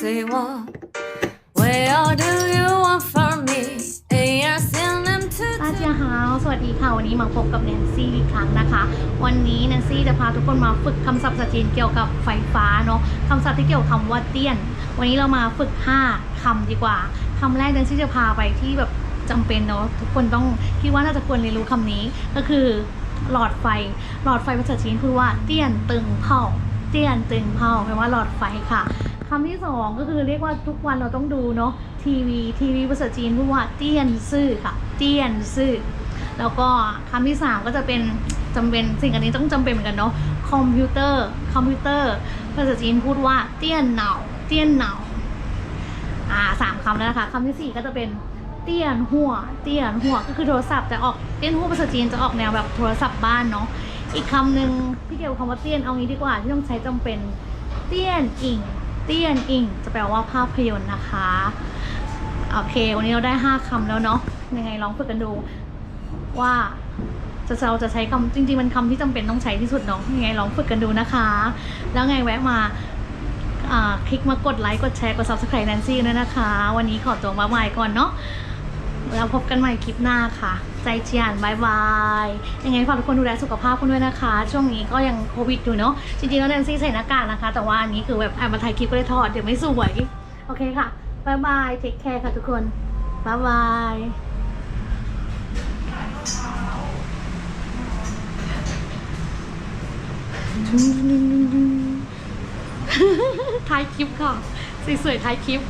say what? Where do you want from me? And you're still them to ตาเจียฮาวสวัสดีค่ะ วันนี้มาพบกับแนนซี่อีกครั้งนะคะ วันนี้แนนซี่จะพาทุกคนมาฝึกคำศัพท์ภาษาจีนเกี่ยวกับไฟฟ้าเนาะคำศัพท์ที่เกี่ยวกับคำว่าเตี้ยน วันนี้เรามาฝึก 5คำดีกว่าคำแรกแนนซี่จะพาไปที่แบบจำเป็นเนาะทุกคนต้องคิดว่าน่าจะควรเรียนรู้คำนี้ ก็คือหลอดไฟ หลอดไฟภาษาจีนพูดว่าเตี้ยนตึงเผาเตี้ยนตึงเผาแปลว่าหลอดไฟค่ะ คำที่สองก็คือเรียกว่าทุกวันเราต้องดูเนาะทีวีทีวีภาษาจีนพูดว่าเตี้ยนซื่อค่ะ เตี้ยนซื่อแล้วก็คำที่สามก็จะเป็นจำเป็นสิ่งอันนี้ต้องจำเป็นเหมือนกันเนาะคอมพิวเตอร์คอมพิวเตอร์ภาษาจีนพูดว่าเตี้ยนเหนาเตี้ยนเหนาอ่าสามคำแล้วนะคะคำที่สี่ก็จะเป็นเตี้ยนหัว เตี้ยนหัวก็คือโทรศัพท์แต่ออกเตี้ยนหัวภาษาจีนจะออกแนวแบบโทรศัพท์บ้านเนาะอีกคำหนึ่งที่เกี่ยวคำว่าเตี้ยนเอางี้ดีกว่าที่ต้องใช้จำเป็นเตี้ยนอิง เตี้ยนอิงจะแปลว่าภาพยนตร์นะคะ โอเค วันนี้เราได้ห้าคำแล้วเนาะ ยังไงลองฝึกกันดูว่าจะเราจะใช้คำจริงๆ มันคำที่จำเป็นต้องใช้ที่สุดเนาะ ยังไงลองฝึกกันดูนะคะ แล้วไงแวะมาคลิกมากดไลค์ กดแชร์ กด subscribe Nancy ด้วยนะคะ วันนี้ขอตัวมาบายก่อนเนาะ แล้วพบกันใหม่คลิปหน้าค่ะ ใจเจียนบายบาย ยังไงฝากทุกคนดูแลสุขภาพคุณด้วยนะคะ ช่วงนี้ก็ยังโควิดอยู่เนาะ จริงๆแล้วแนนซี่ใส่หน้ากากนะคะ แต่ว่าอันนี้คือแบบอะมาถ่ายคลิปก็เลยถอดเดี๋ยวไม่สวย โอเคค่ะบายบาย เทคแคร์ค่ะทุกคนบายบายท้ายคลิปค่ะสวยๆท้ายคลิป